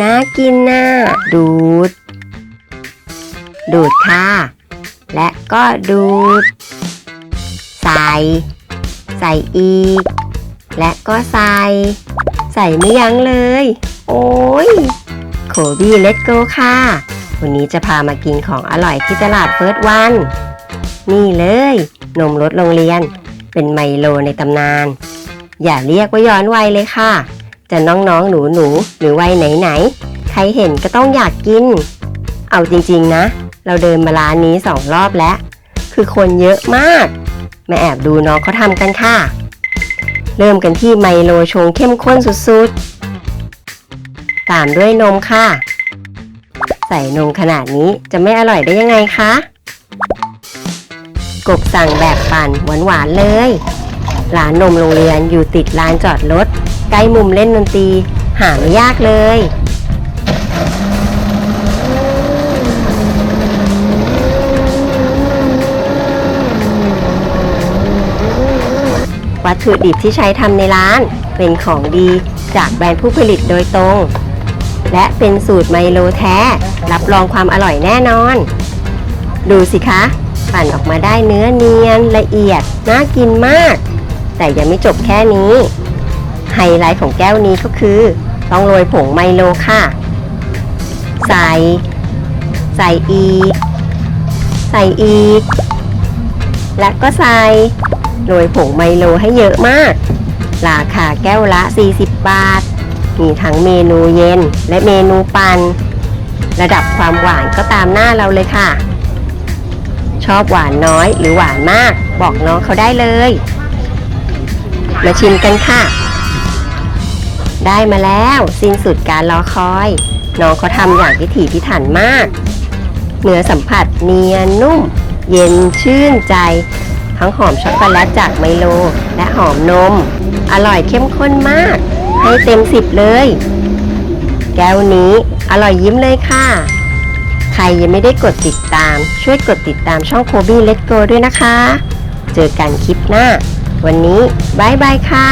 น่ากินน่ะดูด ดูดค่ะ และก็ดูด ใส่ ใส่อีก และก็ใส่ ใส่ไม่ยั้งเลย โอ้ยโคบี้เลตโกค่ะ วันนี้จะพามากินของอร่อยที่ตลาดเฟิร์สวัน นี่เลย นมรสโรงเรียน เป็นไมโลในตำนาน อย่าเรียกว่าย้อนวัยเลยค่ะ จะน้องๆหนูหนูๆหรือวัยไหนๆใครเห็นก็ต้องอยากกิน เอาจริงๆนะ เราเดินมาร้านนี้สองรอบแล้ว คือคนเยอะมากมาแอบดูน้องเขาทำกันค่ะ เริ่มกันที่ไมโลชงเข้มข้นสุดๆ ตามด้วยนมค่ะ ใส่นมขนาดนี้จะไม่อร่อยได้ยังไงคะกบสั่งแบบปั่นหวานๆเลย ร้านนมโรงเรียนอยู่ติดลานจอดรถ ใกล้มุมเล่นดนตรี หาไม่ยากเลย วัตถุดิบที่ใช้ทำในร้าน เป็นของดีจากแบรนด์ผู้ผลิตโดยตรง และเป็นสูตรไมโลแท้ รับรองความอร่อยแน่นอน ดูสิคะ ปั่นออกมาได้เนื้อเนียนละเอียด น่ากินมาก แต่ยังไม่จบแค่นี้ ไฮไลท์ของแก้วนี้ก็คือ ต้องโรยผงไมโลค่ะ ใส่ ใส่อีก ใส่อีก และก็ใส่โรยผงไมโลให้เยอะมาก ราคาแก้วละ 40 บาท มีทั้งเมนูเย็นและเมนูปันระดับความหวานก็ตามหน้าเราเลยค่ะ ชอบหวานน้อยหรือหวานมาก บอกน้องเขาได้เลย มาชิมกันค่ะ ได้มาแล้วสิ้นสุดการรอคอย น้องเขาทำอย่างพิถีพิถันมาก เนื้อสัมผัสเนียนนุ่ม เย็นชื่นใจ ทั้งหอมช็อกโกแลตจากไมโล และหอมนม อร่อยเข้มข้นมาก ให้เต็มสิบเลย แก้วนี้อร่อยยิ้มเลยค่ะ ใครยังไม่ได้กดติดตาม ช่วยกดติดตามช่องโคบี้เลตโกด้วยนะคะ เจอกันคลิปหน้า วันนี้บายบายค่ะ